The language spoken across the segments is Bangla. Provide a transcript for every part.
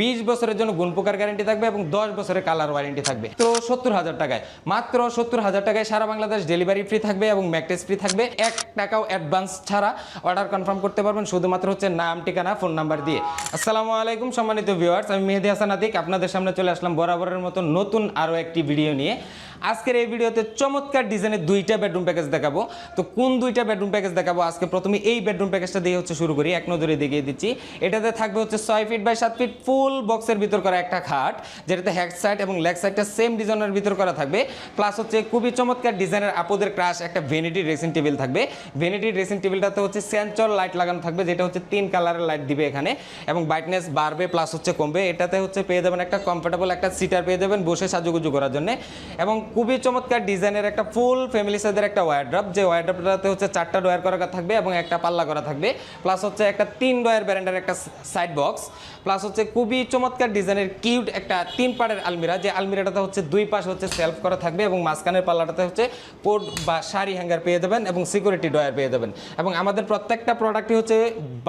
বিশ বছরের জন্য গুণপোকার গ্যারান্টি থাকবে এবং দশ বছরের কালার ওয়ারেন্টি থাকবে। তো সত্তর হাজার টাকায়। মাত্র সত্তর হাজার টাকায় সারা বাংলাদেশ ডেলিভারি ফ্রি থাকবে এবং ম্যাকটেস ফ্রি থাকবে। এক টাকাও অ্যাডভান্স ছাড়া অর্ডার কনফার্ম করতে পারবেন, শুধুমাত্র হচ্ছে নাম, ঠিকানা ফোন নাম্বার দিয়ে। আসসালামু আলাইকুম, সম্মানিত ভিউয়ার্স আমি মেহেদি হাসান আতিক। আপনাদের সামনে চলে আসলাম বরাবরের মতো নতুন আরও একটি ভিডিও নিয়ে। আজকের এই ভিডিওতে চমৎকার ডিজাইনের দুইটা বেডরুম প্যাকেজ দেখাবো। তো কোন দুইটা বেডরুম প্যাকেজ দেখাবো? আজকে প্রথমে এই বেডরুম প্যাকেজটা দিয়ে হচ্ছে শুরু করি। এক নজরে দেখিয়ে দিচ্ছি। এটাতে থাকবে হচ্ছে ছয় ফিট বাই সাত ফিট ফুল বক্সের ভিতর করা একটা খাট, যেটাতে হ্যাক সাইড এবং লেগ সাইডটা সেম ডিজাইনের ভিতর করা থাকবে। প্লাস হচ্ছে খুবই চমৎকার ডিজাইনের আপদের ক্রাশ একটা ভেনিটি ড্রেসিং টেবিল থাকবে। ভেনিটি ড্রেসিং টেবিলটাতে হচ্ছে সেন্সর লাইট লাগানো থাকবে, যেটা হচ্ছে তিন কালারের লাইট দিবে এখানে। এবং ব্রাইটনেস বাড়বে প্লাস হচ্ছে কমবে। এটাতে হচ্ছে পেয়ে যাবেন একটা কমফোর্টেবল একটা সিটার পেয়ে যাবেন বসে সাজুগুজু করার জন্য। এবং খুবই চমৎকার ডিজাইনের একটা ফুল ফ্যামিলি সাইজের একটা ওয়ারড্রপ যে ওয়ারড্রপটাতে হচ্ছে চারটা ডয়ার করা থাকবে এবং একটা পাল্লা করা থাকবে। প্লাস হচ্ছে একটা তিন ডয়ার ব্র্যান্ডের একটা সাইড বক্স প্লাস হচ্ছে খুবই চমৎকার ডিজাইনের কিউট একটা তিন পাড়ের আলমিরা। যে আলমিরাটাতে হচ্ছে দুই পাশ হচ্ছে সেলফ করা থাকবে এবং মাঝখানের পাল্লাটাতে হচ্ছে কোড বা শাড়ি হ্যাঙ্গার পেয়ে যাবেন এবং সিকিউরিটি ডয়ার পেয়ে যাবেন। এবং আমাদের প্রত্যেকটা প্রোডাক্টই হচ্ছে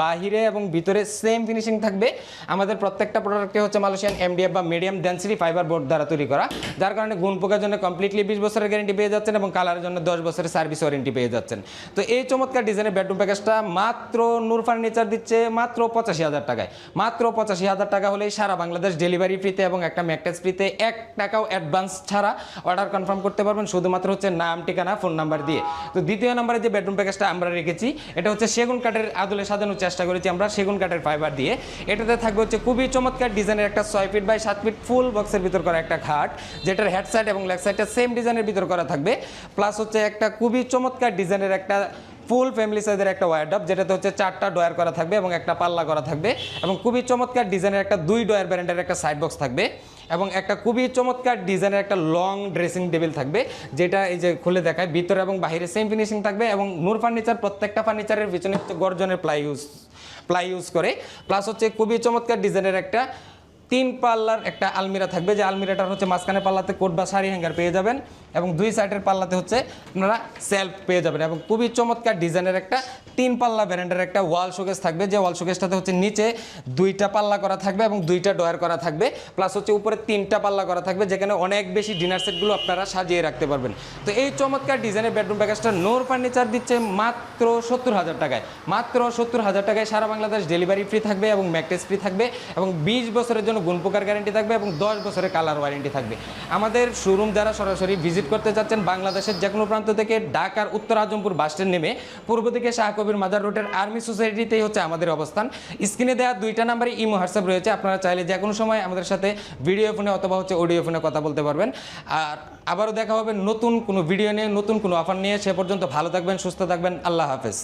বাহিরে এবং ভিতরে সেম ফিনিশিং থাকবে। আমাদের প্রত্যেকটা প্রোডাক্টে হচ্ছে মালয়েশিয়ান এমডিএফ বা মিডিয়াম ডেন্সিটি ফাইবার বোর্ড দ্বারা তৈরি করা। যার কারণে গুণ পোকার জন্য কমপ্লিটলি বিশ বছরের গ্যারেন্টি পেয়ে যাচ্ছেন এবং কালারের জন্য দশ বছরের সার্ভিস ওয়ারেন্টি পেয়ে যাচ্ছেন। তো এই চমৎকার ডিজাইনের বেডরুম প্যাকেজটা মাত্র নূর ফার্নিচার দিচ্ছে মাত্র পঁচাশি হাজার টাকায়। মাত্র পঁচাশি হাজার টাকা হলেই সারা বাংলাদেশ ডেলিভারি ফ্রিতে এবং একটা ম্যাকটেস ফ্রিতে এক টাকাও অ্যাডভান্স ছাড়া অর্ডার কনফার্ম করতে পারবেন। শুধুমাত্র হচ্ছে নাম, ঠিকানা ফোন নাম্বার দিয়ে। তো দ্বিতীয় নাম্বারে যে বেডরুম প্যাকেজটা আমরা রেখেছি, এটা হচ্ছে সেগুন কাঠের আদলে সাজানোর চেষ্টা করেছি আমরা, সেগুন কাঠের ফাইবার দিয়ে। এটাতে থাকবে হচ্ছে খুবই চমৎকার ডিজাইনের একটা ছয় ফিট বাই সাত ফিট ফুল বক্সের ভিতর করা একটা খাট, যেটার হেড সাইড এবং লেগ সাইডটা সেম ডিজাইনের ভিতর করা থাকবে। প্লাস হচ্ছে একটা খুবই চমৎকার ডিজাইনের একটা ফুল ফ্যামিলি সাইজের একটা ওয়ারডপ যেটাতে হচ্ছে চারটা ডয়ার করা থাকবে এবং একটা পাল্লা করা থাকবে এবং খুবই চমৎকার ডিজাইনের একটা দুই ডয়ার ব্র্যান্ডের একটা সাইড বক্স থাকবে এবং একটা খুবই চমৎকার ডিজাইনের একটা লং ড্রেসিং টেবিল থাকবে, যেটা এই যে খুলে দেখায়, ভিতরে এবং বাইরে সেম ফিনিশিং থাকবে এবং নূর ফার্নিচার প্রত্যেকটা ফার্নিচারের পিছনে গর্জনের প্লাই ইউজ প্লাই ইউজ করে। প্লাস হচ্ছে খুবই চমৎকার ডিজাইনের একটা তিন পাল্লার একটা আলমিরা থাকবে, যে আলমিরাটার হচ্ছে মাঝখানে পাল্লাতে কোট বা শাড়ি হ্যাঙ্গার পেয়ে যাবেন এবং দুই সাইডের পাল্লাতে হচ্ছে আপনারা সেলফ পেয়ে যাবেন এবং খুবই চমৎকার ডিজাইনের একটা তিন পাল্লা ব্র্যান্ডের একটা ওয়াল শোকেস থাকবে, যে ওয়াল শোকেসটাতে হচ্ছে নিচে দুইটা পাল্লা করা থাকবে এবং দুইটা ডয়ার করা থাকবে প্লাস হচ্ছে উপরে তিনটা পাল্লা করা থাকবে, যেখানে অনেক বেশি ডিনার সেটগুলো আপনারা সাজিয়ে রাখতে পারবেন। তো এই চমৎকার ডিজাইনের বেডরুম প্যাকেজটা নোর ফার্নিচার দিচ্ছে মাত্র সত্তর হাজার টাকায়। মাত্র সত্তর হাজার টাকায় সারা বাংলাদেশ ডেলিভারি ফ্রি থাকবে এবং ম্যাকটেস ফ্রি থাকবে এবং বিশ বছরের জন্য গুণপোকার গ্যারেন্টি থাকবে এবং দশ বছরের কালার ওয়ারেন্টি থাকবে। আমাদের শোরুম যারা সরাসরি ভিজিট করতে যাচ্ছেন বাংলাদেশের যে কোনো প্রান্ত থেকে ঢাকার উত্তর আজমপুর বাসস্ট্যান্ড নেমে, পূর্ব দিকে শাহকবির মাজার রোডের আর্মি সোসাইটিতেই হচ্ছে আমাদের অবস্থান। স্ক্রিনে দেওয়া দুইটা নাম্বারে ইমো হোয়াটসঅ্যাপ রয়েছে, আপনারা চাইলে যে কোনো সময় আমাদের সাথে ভিডিও ফোনে অথবা হচ্ছে অডিও ফোনে কথা বলতে পারবেন। আর আবারও দেখা হবে নতুন কোনো ভিডিও নিয়ে, নতুন কোনো অফার নিয়ে। সে পর্যন্ত ভালো থাকবেন, সুস্থ থাকবেন, আল্লাহ হাফেজ।